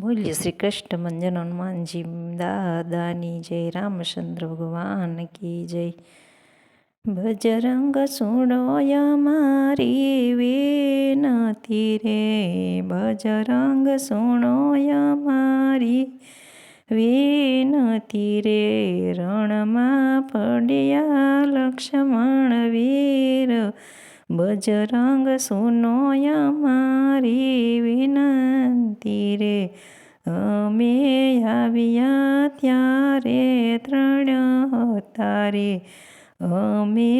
બોલીએ શ્રી કૃષ્ણ મંજન હનુમાનજી દાદાની જય, રામચંદ્ર ભગવાન કી જય. બજરંગ સુણોય મારી વિનતી રે. બજરંગ સુણોય મારી વિનતી રે. રણમાં પડ્યા લક્ષ્મણ વીર બજરંગ સુનો અમારી વિનંતી રે. અમે આવ્યા ત્યારે ત્રણ તારે અમે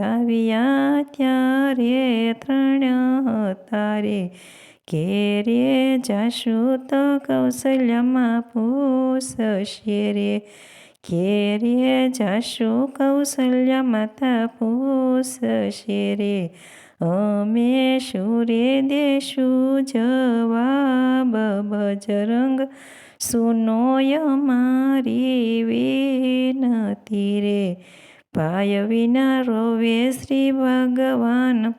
આવ્યા ત્યારે ત્રણ તારે ઘેરે જાશું તો કૌશલ્યમાં પૂછશે રે. ઘેરે જશું કૌશલ્ય માતા પૂછશે રે અમે શુરે દેશું જવાબ બજરંગ સુનોય મારી વિનતી રે. પાય વિના રોવે શ્રી ભગવાન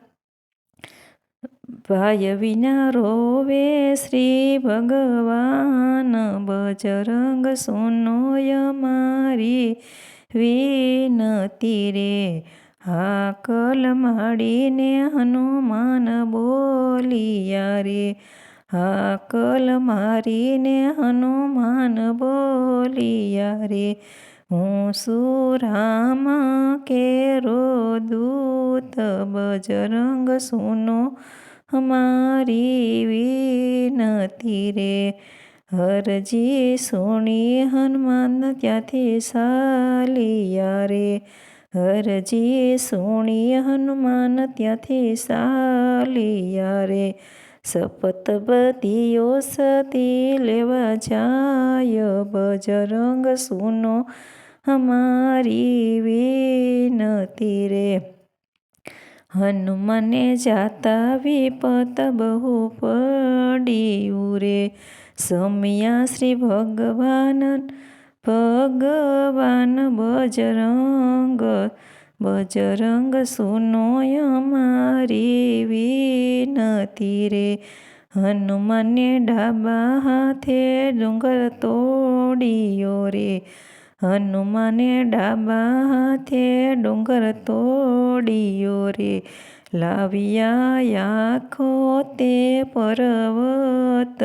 ભાય વિના રોવે શ્રી ભગવાન બજરંગ સુનોય મારી વિનતી રે. હાકલ માડીને હનુમાન બોલિયા રે. હાકલ મારીને હનુમાન બોલિયા રે. હું સુરામ કેરો દૂત બજરંગ સુનો મારી વિનતી રે. હરજી સોણી હનુમાન ત્યાંથી સાલિયા રે? હરજી સોણી હનુમાન ત્યાંથી સાલિયા રે? સપત બદીઓ સતી લેવા જાય બજરંગ સુનો અમારી વિનતી રે હનુમાને જાતા વિપત બહુ પડ્યું રે સમ્યા શ્રી ભગવાન ભગવાન બજરંગ બજરંગ સુનોય મારી વિનતી રે. હનુમાને ડાબા હાથે ડુંગર તોડિયો રે. હનુમાને ડાબા હાથે ડુંગર તોડિયો રે. લાવ્યા આખો તે પર્વત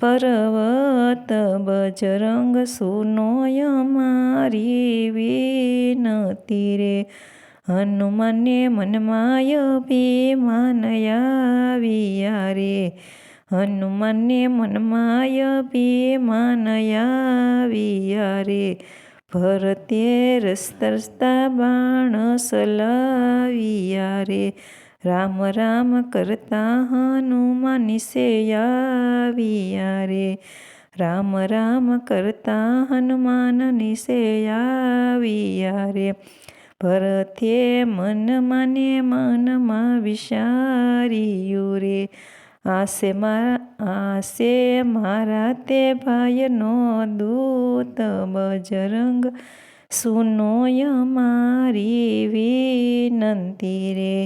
પર્વત બજરંગ સુનોય મારી વિનતી રે. હનુમાને મનમાય ભીમાન આવ્યા રે. હનુમાને મનમાય ભીમાન આવ્યા રે. ભરતે રસ્તરસ્તા રસ્તા બાણ સલાવિયા રે. રામ રામ કરતા હનુમાન નિશે રે રામ રામ કરતા હનુમાન નિશે રે ભરતે મન માને મનમાં વિચાર્યું રે. આસે મારા આસે મારા તે ભાઈનો દૂત બજરંગ સુનોય મારી વિનંતી રે.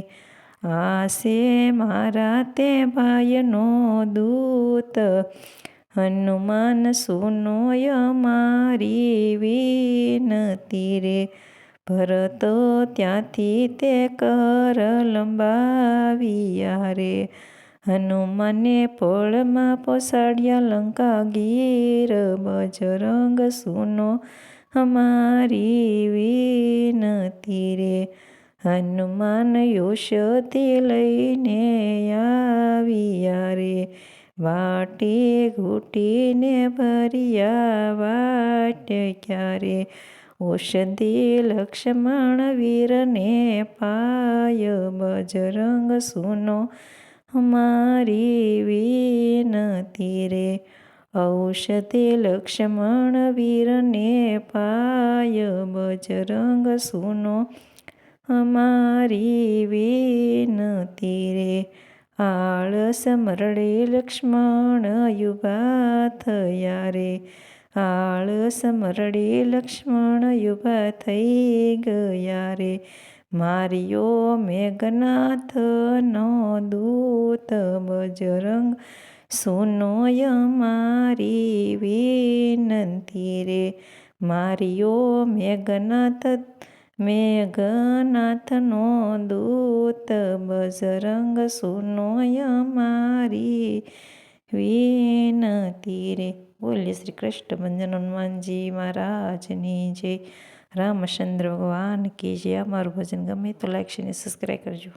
આસે મારા તે ભાઈનો દૂત. હનુમાન સુનોય મારી વિનતી રે. ભરતો ત્યાંથી તે કર લંબાવ્યા રે. હનુમાને પળમાં પોસાડ્યા લંકા ગીર. બજરંગ, સુનો અમારી વિનતી રે. હનુમાન યોષથી લઈને આવ્યા રે વાટી ઘૂટીને ભર્યા વાટ ક્યારે? ઔષધિ લક્ષ્મણ વીરને પાય બજરંગ સુનો, મારી વિનતી રે. ઔષધિ લક્ષ્મણ વીરને પાય બજરંગ સુનો અમારી વિનતી રે આળસ મરડે લક્ષ્મણ યુભા થયા રે. આળસ મરડે લક્ષ્મણ યુભા થઈ ગયા રે. મારિયો મેઘનાથ નો દૂત બજરંગ સુનોય મારી વિનંતી રે મારિયો મેઘનાથ મેઘનાથનો દૂત બજરંગ સુનોય મારી વિનતી રે. બોલીએ શ્રી કૃષ્ણ ભંજન હનુમાનજી મહારાજની જય. રામચંદ્ર ભગવાન કે જે અમારું ભજન ગમે તો લાઈક, શેર સબસ્ક્રાઈબ કરજો.